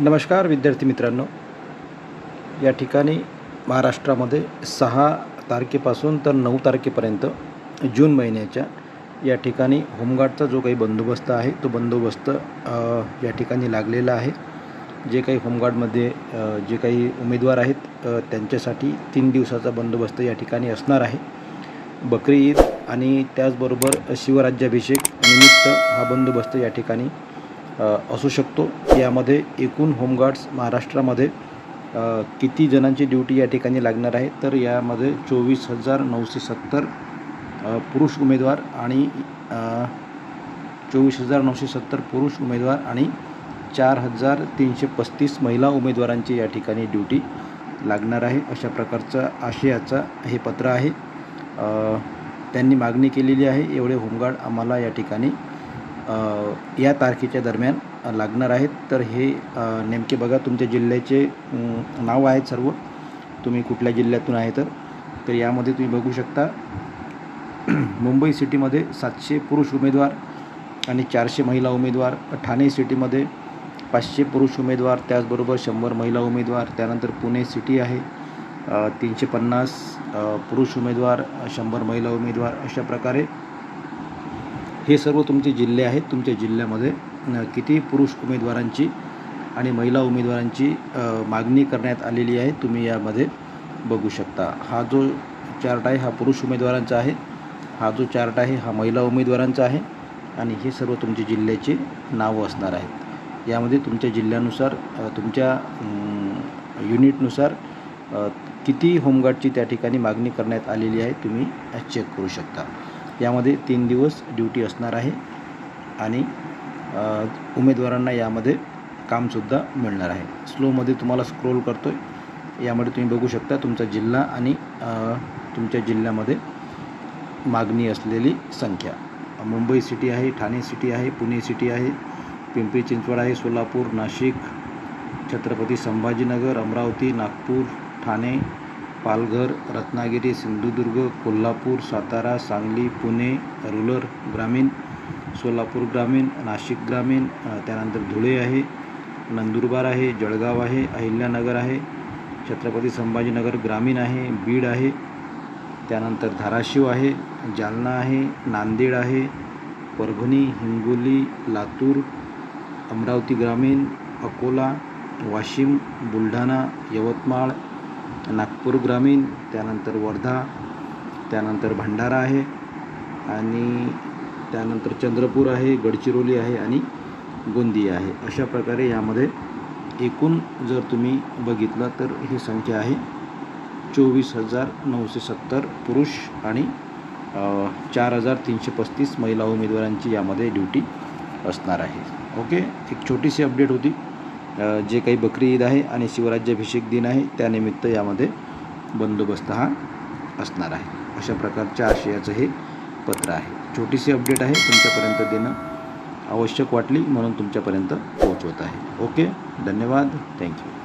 नमस्कार विद्यार्थी मित्रांनो. या ठिकाणी महाराष्ट्रामध्ये सहा तारखेपासून तर नऊ तारखेपर्यंत जून महिन्याच्या या ठिकाणी होमगार्डचा जो काही बंदोबस्त आहे तो बंदोबस्त या ठिकाणी लागलेला आहे. जे काही होमगार्डमध्ये जे काही उमेदवार आहेत त्यांच्यासाठी तीन दिवसाचा बंदोबस्त या ठिकाणी असणार आहे. बकरी ईद आणि त्याचबरोबर शिवराज्याभिषेक निमित्त हा बंदोबस्त या ठिकाणी असू शकतो. यामध्ये एकूण होमगार्ड्स महाराष्ट्रामध्ये किती जणांची ड्युटी या ठिकाणी लागणार आहे तर यामध्ये चोवीस हजार नऊशे सत्तर पुरुष उमेदवार आणि चोवीस हजार नऊशे सत्तर पुरुष उमेदवार आणि चार हजार तीनशे पस्तीस महिला उमेदवारांची या ठिकाणी ड्युटी लागणार आहे. अशा प्रकारचं आशयाचं हे पत्र आहे. त्यांनी मागणी केलेली आहे एवढे होमगार्ड आम्हाला या ठिकाणी या तारखेच्या दरम्यान लागणार आहेत. तर हे नेमके बघा तुमच्या जिल्ह्याचे नाव आहेत सर्व. तुम्ही कुठल्या जिल्ह्यातून आहे तर. तर यामध्ये तुम्ही बघू शकता. मुंबई सिटीमध्ये सातशे पुरुष उमेदवार आणि चारशे महिला उमेदवार. ठाणे सिटीमध्ये पाचशे पुरुष उमेदवार. त्याचबरोबर शंभर महिला उमेदवार. त्यानंतर पुणे सिटी आहे. तीनशे पन्नास पुरुष उमेदवार शंभर महिला उमेदवार अशा प्रकारे हे सर्व तुमचे जिल्हे आहेत. तुमच्या जिल्ह्यामध्ये किती पुरुष उमेदवारांची आणि महिला उमेदवारांची मागणी करण्यात आलेली आहे तुम्ही यामध्ये बघू शकता. हा जो चार्ट आहे हा पुरुष उमेदवारांचा आहे. हा जो चार्ट आहे हा महिला उमेदवारांचा आहे. आणि हे सर्व तुमच्या जिल्ह्याचे नावं असणार आहेत. यामध्ये तुमच्या जिल्ह्यानुसार तुमच्या युनिटनुसार किती होमगार्डची त्या ठिकाणी मागणी करण्यात आलेली आहे तुम्ही चेक करू शकता. यामध्ये तीन दिवस ड्युटी असणार आहे आणि उमेदवारांना यामध्ये कामसुद्धा मिळणार आहे. स्लोमध्ये तुम्हाला स्क्रोल करतो आहे यामध्ये तुम्ही बघू शकता तुमचा जिल्हा आणि तुमच्या जिल्ह्यामध्ये मागणी असलेली संख्या. मुंबई सिटी आहे ठाणे सिटी आहे पुणे सिटी आहे पिंपरी चिंचवड आहे सोलापूर नाशिक छत्रपती संभाजीनगर अमरावती नागपूर ठाणे पालघर रत्नागिरी सिंधुदुर्ग कोल्हापूर सातारा सांगली पुणे रुरल ग्रामीण सोलापूर ग्रामीण नाशिक ग्रामीण त्यानंतर धुळे आहे नंदुरबार आहे जळगाव आहे अहिल्यानगर आहे छत्रपती संभाजीनगर ग्रामीण आहे बीड आहे त्यानंतर धाराशिव आहे जालना आहे नांदेड आहे परभणी हिंगोली लातूर अमरावती ग्रामीण अकोला वाशिम बुलढाणा यवतमाळ नागपूर ग्रामीण त्यानंतर वर्धा त्यानंतर भंडारा आहे आणि त्यानंतर चंद्रपूर आहे गडचिरोली आहे आणि गोंदिया आहे. अशा प्रकारे यामध्ये एकूण जर तुम्ही बघितलं तर ही संख्या आहे चोवीस हजार नऊशे सत्तर पुरुष आणि चार हजार तीनशे पस्तीस महिला उमेदवारांची यामध्ये ड्युटी असणार आहे. ओके? एक छोटीशी अपडेट होती. जे काही बकरी ईद आहे आणि शिवराज्याभिषेक दिन आहे त्यानिमित्त यामध्ये बंदोबस्त हा असणार आहे. अशा प्रकारच्या आशयाचं हे पत्र आहे. छोटीशी अपडेट आहे तुमच्यापर्यंत देणं आवश्यक वाटली म्हणून तुमच्यापर्यंत पोहोचवत आहे. ओके धन्यवाद. थँक्यू